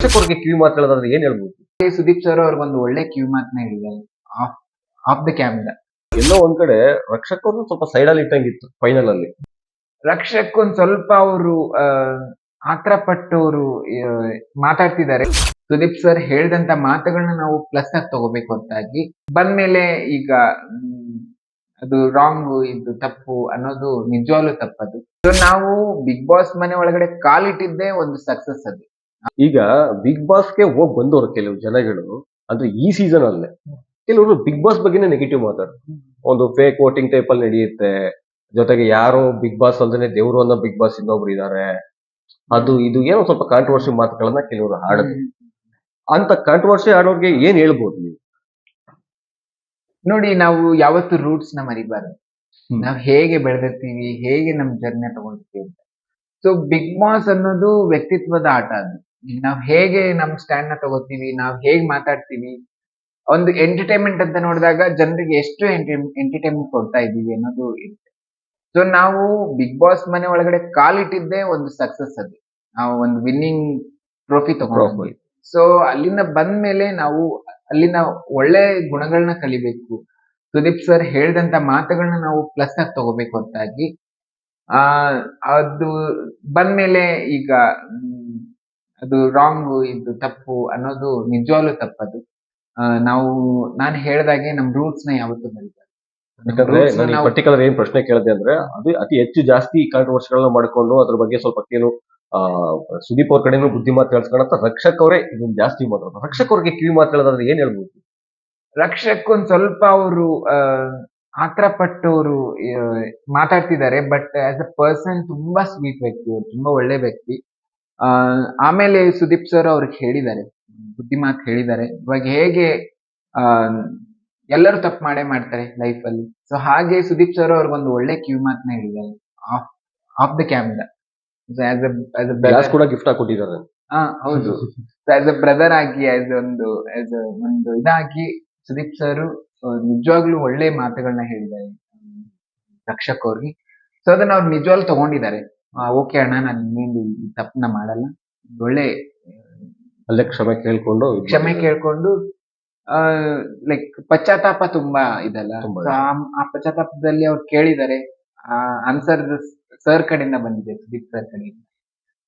ಪ್ರೇಕ್ಷಕರಿಗೆ ಕಿವಿ ಮಾತಾಡೋದಾದ್ರೆ ಏನ್ ಹೇಳ್ಬೋದು? ಸುದೀಪ್ ಸರ್ ಅವ್ರಿಗೊಂದು ಒಳ್ಳೆ ಕಿವಿ ಮಾತನ್ನ ಹೇಳಿದ್ದಾರೆ. Off off the camera. ಎಲ್ಲೋ ಒಂದ್ ಕಡೆ ರಕ್ಷಕರು ಸ್ವಲ್ಪ ಸೈಡ್ ಅಲ್ಲಿ ಇಟ್ಟಂಗಿತ್ತು ಫೈನಲ್ ಅಲ್ಲಿ. ರಕ್ಷಕ್ ಒಂದ್ ಸ್ವಲ್ಪ ಅವರು ಆತರ ಪಟ್ಟವರು ಅವರು ಮಾತಾಡ್ತಿದ್ದಾರೆ. ಸುದೀಪ್ ಸರ್ ಹೇಳಿದಂತ ಮಾತುಗಳನ್ನ ನಾವು ಪ್ಲಸ್ ಆಗಿ ತಗೋಬೇಕು ಅಂತಾಗಿ ಬಂದ್ಮೇಲೆ ಈಗ ಅದು ರಾಂಗ್ ಇದು ತಪ್ಪು ಅನ್ನೋದು ನಿಜವಾಗ್ಲೂ ತಪ್ಪದು. ಸೊ ನಾವು ಬಿಗ್ ಬಾಸ್ ಮನೆ ಒಳಗಡೆ ಕಾಲಿಟ್ಟಿದ್ದೇ ಒಂದು ಸಕ್ಸಸ್ ಅದು. ಈಗ ಬಿಗ್ ಬಾಸ್ಗೆ ಹೋಗಿ ಬಂದವರು ಕೆಲವು ಜನಗಳು ಅಂದ್ರೆ ಈ ಸೀಸನ್ ಅಲ್ಲೇ. ಕೆಲವರು ಬಿಗ್ ಬಾಸ್ ಬಗ್ಗೆನೇ ನೆಗೆಟಿವ್ ಮಾತಾಡ್ತಾರೆ. ಒಂದು ಫೇಕ್ ವೋಟಿಂಗ್ ಟೈಪ್ ಅಲ್ಲಿ ನಡೆಯುತ್ತೆ. ಜೊತೆಗೆ ಯಾರು ಬಿಗ್ ಬಾಸ್ ಅಲ್ದೇನೆ ದೇವರು ಅನ್ನೋ ಬಿಗ್ ಬಾಸ್ ಇನ್ನೊಬ್ರು ಇದಾರೆ. ಅದು ಇದು ಏನೋ ಸ್ವಲ್ಪ ಕಾಂಟ್ರವರ್ಸಿ ಮಾತುಗಳನ್ನ ಕೆಲವರು ಆಡುದು ಅಂತ ಕಾಂಟ್ರವರ್ಸಿ ಆಡೋರ್ಗೆ ಏನ್ ಹೇಳ್ಬೋದು ನೀವು? ನೋಡಿ ನಾವು ಯಾವತ್ತು ರೂಟ್ಸ್ನ ಮರಿಬಾರ್ದು. ನಾವು ನಾವ್ ಹೇಗೆ ಬೆಳೆದಿರ್ತೀವಿ ಹೇಗೆ ನಮ್ ಜರ್ನಿ ತಗೊಂಡಿರ್ತೀವಿ ಅಂತ. ಸೊ ಬಿಗ್ ಬಾಸ್ ಅನ್ನೋದು ವ್ಯಕ್ತಿತ್ವದ ಆಟ ಅದು. ನಾವ್ ಹೇಗೆ ನಮ್ ಸ್ಟ್ಯಾಂಡ್ನ ತಗೋತೀವಿ ನಾವು ಹೇಗ್ ಮಾತಾಡ್ತೀವಿ ಒಂದು ಎಂಟರ್ಟೈನ್ಮೆಂಟ್ ಅಂತ ನೋಡಿದಾಗ ಜನರಿಗೆ ಎಷ್ಟು ಎಂಟರ್ಟೈನ್ಮೆಂಟ್ ಕೊಡ್ತಾ ಇದೀವಿ ಅನ್ನೋದು ಇರುತ್ತೆ. ಸೊ ನಾವು ಬಿಗ್ ಬಾಸ್ ಮನೆ ಒಳಗಡೆ ಕಾಲಿಟ್ಟಿದ್ದೇ ಒಂದು ಸಕ್ಸಸ್ ಅದು. ನಾವು ಒಂದು ವಿನ್ನಿಂಗ್ ಟ್ರೋಫಿ ತಗೊಂಡ್ವಿ. ಸೊ ಅಲ್ಲಿಂದ ಬಂದ್ಮೇಲೆ ನಾವು ಅಲ್ಲಿನ ಒಳ್ಳೆ ಗುಣಗಳನ್ನ ಕಲಿಬೇಕು. ಸುದೀಪ್ ಸರ್ ಹೇಳಿದಂತ ಮಾತುಗಳನ್ನ ನಾವು ಪ್ಲಸ್ ಆಗಿ ತಗೋಬೇಕು ಅಂತಾಗಿ ಆ ಅದು ಬಂದ್ಮೇಲೆ ಈಗ ಅದು ರಾಂಗ್ ಇದು ತಪ್ಪು ಅನ್ನೋದು ನಿಜವಾಗ್ಲೂ ತಪ್ಪದು. ನಾವು ನಾನು ಹೇಳ್ದಾಗೆ ನಮ್ ರೂಟ್ಸ್ನ ಯಾವತ್ತೂ ಮರಿಬಾರ್ದು. ಯಾಕಂದ್ರೆ ನಾನು ಪರ್ಟಿಕ್ಯುಲರ್ ಏನ್ ಪ್ರಶ್ನೆ ಕೇಳಿದೆ ಅಂದ್ರೆ ಅದು ಅತಿ ಹೆಚ್ಚು ಜಾಸ್ತಿ ಕಾಂಟ್ರವರ್ಸಿಗಳನ್ನ ಮಾಡ್ಕೊಂಡು ಅದ್ರ ಬಗ್ಗೆ ಸ್ವಲ್ಪ ಏನು ಆ ಸುದೀಪ್ ಅವ್ರ ಕಡೆನೂ ಬುದ್ಧಿ ಮಾತು ಕೇಳಿಸ್ಕೊಳತ್ತ ರಕ್ಷಕ್ ಅವರೇ ಇದನ್ನ ಜಾಸ್ತಿ ಮಾತಾಡೋದು ರಕ್ಷಕ್ ಅವ್ರಿಗೆ ಕಿವಿ ಮಾತು ಹೇಳೋದಾದ್ರೆ ಏನ್ ಹೇಳ್ಬೋದು? ರಕ್ಷಕ್ ಒಂದ್ ಸ್ವಲ್ಪ ಅವರು ಆತರ ಪಟ್ಟವರು ಅವರು ಮಾತಾಡ್ತಿದ್ದಾರೆ ಬಟ್ ಆಸ್ ಅ ಪರ್ಸನ್ ತುಂಬಾ ಸ್ವೀಟ್ ವ್ಯಕ್ತಿ ಅವ್ರು ತುಂಬಾ ಒಳ್ಳೆ ವ್ಯಕ್ತಿ. ಆಮೇಲೆ ಸುದೀಪ್ ಸರ್ ಅವ್ರಿಗೆ ಹೇಳಿದ್ದಾರೆ ಬುದ್ಧಿ ಮಾತು ಹೇಳಿದ್ದಾರೆ. ಇವಾಗ ಹೇಗೆ ಆ, ಎಲ್ಲರೂ ತಪ್ಪು ಮಾಡೇ ಮಾಡ್ತಾರೆ ಲೈಫ್ ಅಲ್ಲಿ. ಸೊ ಹಾಗೆ ಸುದೀಪ್ ಸರ್ ಅವ್ರಿಗೊಂದು ಒಳ್ಳೆ ಕ್ಯೂ ಮಾತ್ನ ಹೇಳಿದ್ದಾರೆ ಆಫ್ ಆಫ್ ದ ಕ್ಯಾಮ್ರಾ ಕೂಡ ಗಿಫ್ಟ್ ಕೊಟ್ಟಿದ್ದಾರೆ ಹಾ ಹೌದು. ಆಸ್ ಅ ಬ್ರದರ್ ಆಗಿ ಆಸ್ ಒಂದು ಆಸ್ ಒಂದು ಇದಾಗಿ ಸುದೀಪ್ ಸರ್ ನಿಜವಾಗ್ಲೂ ಒಳ್ಳೆ ಮಾತುಗಳನ್ನ ಹೇಳಿದ್ದಾರೆ ರಕ್ಷಕ್ ಅವ್ರಿಗೆ. ಸೊ ಅದನ್ನ ಅವ್ರು ನಿಜವಾಗ್ಲು ತಗೊಂಡಿದ್ದಾರೆ. ಓಕೆ ಅಣ್ಣ ನಾನು ಇನ್ನೇನು ಈ ತಪ್ಪನ್ನ ಮಾಡಲ್ಲ. ಒಳ್ಳೆ ಅಲ್ಲೇ ಕ್ಷಮೆ ಕೇಳ್ಕೊಂಡು ಕ್ಷಮೆ. ಕೇಳ್ಕೊಂಡು ಲೈಕ್ ಪಶ್ಚಾತ್ತಾಪ ತುಂಬಾ ಇದಲ್ಲ. ಆ ಪಶ್ಚಾತ್ತಾಪದಲ್ಲಿ ಅವ್ರು ಕೇಳಿದ್ದಾರೆ ಆನ್ಸರ್ ಸರ್ ಕಡೆಯಿಂದ ಬಂದಿದೆ ಸುದೀಪ್ ಸರ್ ಕಡೆಯಿಂದ.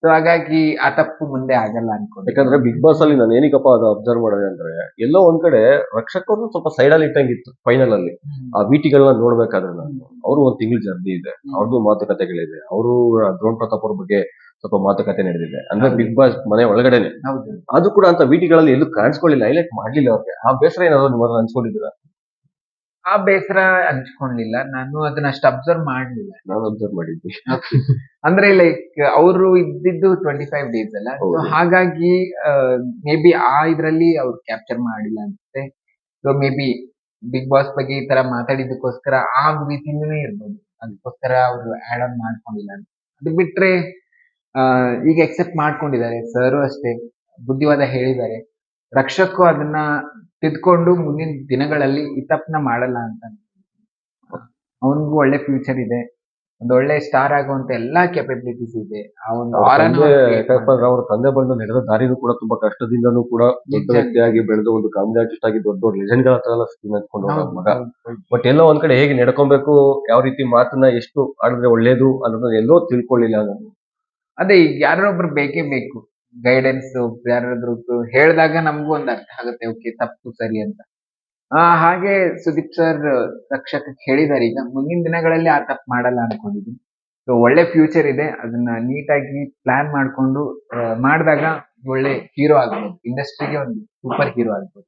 ಸೊ ಹಾಗಾಗಿ ಆ ತಪ್ಪು ಮುಂದೆ ಆಗಲ್ಲ ಅನ್ಕೊಂಡು. ಯಾಕಂದ್ರೆ ಬಿಗ್ ಬಾಸ್ ಅಲ್ಲಿ ನಾನು ಏನಿಕಪ್ಪ ಅದು ಅಬ್ಸರ್ವ್ ಮಾಡಿದೆ ಅಂದ್ರೆ ಎಲ್ಲೋ ಒಂದ್ ಕಡೆ ರಕ್ಷಕರು ಸ್ವಲ್ಪ ಸೈಡ್ ಅಲ್ಲಿ ಇಟ್ಟಂಗಿತ್ತು ಫೈನಲ್ ಅಲ್ಲಿ. ಆ ವಿಟಿಗಳನ್ನ ನೋಡ್ಬೇಕಾದ್ರೆ ನಾನು ಅವರು ಒಂದ್ ತಿಂಗಳು ಜರ್ನಿ ಇದೆ. ಅವ್ರದ್ದು ಮಾತುಕತೆಗಳಿದೆ. ಅವರು ದ್ರೋಣ್ ಪ್ರತಾಪ್ ಅವ್ರ ಬಗ್ಗೆ ಸ್ವಲ್ಪ ಮಾತುಕತೆ ನಡೆದಿದೆ. ಅಂದ್ರೆ ಬಿಗ್ ಬಾಸ್ ಮನೆ ಒಳಗಡೆನೆ. ಅದು ಕೂಡ ಅಂತ ವಿಟಿಗಳಲ್ಲಿ ಎಲ್ಲೂ ಕಾಣಿಸ್ಕೊಳ್ಳಿಲ್ಲ ಹೈಲೈಟ್ ಮಾಡ್ಲಿಲ್ಲ ಅವ್ರಿಗೆ. ಆ ಬೇಸರ ಏನಾದ್ರು ನಿಮ್ಮ ಅನ್ಸ್ಕೊಂಡಿದ್ದೀರ? ಆ ಬೇಸರ ಹಂಚ್ಕೊಂಡಿಲ್ಲ. ನಾನು ಅದನ್ನ ಅಷ್ಟು ಅಬ್ಸರ್ವ್ ಮಾಡ್ಲಿಲ್ಲ. ನಾನು ಅಬ್ಸರ್ವ್ ಮಾಡಿದ್ವಿ ಅಂದ್ರೆ ಲೈಕ್ ಅವರು ಇದ್ದಿದ್ದು ಟ್ವೆಂಟಿ ಫೈವ್ ಡೇಸ್ ಅಲ್ಲ. ಹಾಗಾಗಿ ಮೇ ಬಿ ಆ ಇದ್ರಲ್ಲಿ ಅವ್ರು ಕ್ಯಾಪ್ಚರ್ ಮಾಡಿಲ್ಲ ಅನ್ಸುತ್ತೆ. So maybe Bigg Boss ಬಗ್ಗೆ ಈ ತರ ಮಾತಾಡಿದಕ್ಕೋಸ್ಕರ ಆ ರೀತಿಯಿಂದನೇ ಇರ್ಬೋದು. ಅದಕ್ಕೋಸ್ಕರ ಅವರು ಆಡ್ ಆನ್ ಮಾಡ್ಕೊಂಡಿಲ್ಲ ಅಂತ. ಅದು ಬಿಟ್ರೆ ಈಗ ಎಕ್ಸೆಪ್ಟ್ ಮಾಡ್ಕೊಂಡಿದ್ದಾರೆ. ಸರ್ ಅಷ್ಟೇ. ಬುದ್ಧಿವಾದ ಹೇಳಿದ್ದಾರೆ. ರಕ್ಷಕ್ಕೂ ಅದನ್ನ ತಿದ್ಕೊಂಡು ಮುಂದಿನ ದಿನಗಳಲ್ಲಿ ಈ ತಪ್ಪನ್ನ ಮಾಡಲ್ಲ ಅಂತ. ಅವನಿಗೂ ಒಳ್ಳೆ ಫ್ಯೂಚರ್ ಇದೆ. ಒಂದು ಒಳ್ಳೆ ಸ್ಟಾರ್ ಆಗುವಂತ ಎಲ್ಲಾ ಕೆಪಬಿಲಿಟೀಸ್ ಇದೆ. ಆ ಒಂದು ಅವ್ರ ತಂದೆ ಅವ್ರು ಬಂದು ನಡೆದ ದಾರಿನೂ ಕೂಡ ತುಂಬಾ ಕಷ್ಟದಿಂದನೂ ಕೂಡ ದೊಡ್ಡ. ವ್ಯಕ್ತಿಯಾಗಿ ಬೆಳೆದು ಒಂದು ಕಾಮಿಡಿ ಆರ್ಟಿಸ್ಟ್ ಆಗಿ ದೊಡ್ಡ ದೊಡ್ಡ ಲೆಜೆಂಡ್ಗಳ ಹತ್ರ ಹಚ್ಕೊಂಡು ಮಗ. ಬಟ್ ಎಲ್ಲೋ ಒಂದ್ ಕಡೆ ಹೇಗೆ ನಡ್ಕೊಬೇಕು ಯಾವ ರೀತಿ ಮಾತನ್ನ ಎಷ್ಟು ಆಡಿದ್ರೆ ಒಳ್ಳೇದು ಅನ್ನೋದನ್ನ ಎಲ್ಲೋ ತಿಳ್ಕೊಳ್ಳಿಲ್ಲ ನಾನು. ಅದೇ ಈಗ ಯಾರೊಬ್ರು ಬೇಕೇ ಬೇಕು. ಗೈಡೆನ್ಸ್ ಯಾರಾದ್ರೂ ಹೇಳಿದಾಗ ನಮಗೂ ಒಂದು ಅರ್ಥ ಆಗುತ್ತೆ ಓಕೆ ತಪ್ಪು ಸರಿ ಅಂತ. ಆ, ಹಾಗೆ ಸುದೀಪ್ ಸರ್ ರಕ್ಷಕಕ್ಕೆ ಹೇಳಿದಾರೆ, ಈಗ ಮುಂದಿನ ದಿನಗಳಲ್ಲಿ ಆ ತಪ್ಪು ಮಾಡಲ್ಲ ಅನ್ಕೊಂಡಿದ್ದೀನಿ. ಸೊ ಒಳ್ಳೆ ಫ್ಯೂಚರ್ ಇದೆ, ಅದನ್ನ ನೀಟಾಗಿ ಪ್ಲಾನ್ ಮಾಡ್ಕೊಂಡು ಮಾಡಿದಾಗ ಒಳ್ಳೆ ಹೀರೋ ಆಗ್ಬೋದು ಇಂಡಸ್ಟ್ರಿಗೆ ಒಂದು ಸೂಪರ್ ಹೀರೋ ಆಗ್ಬೋದು.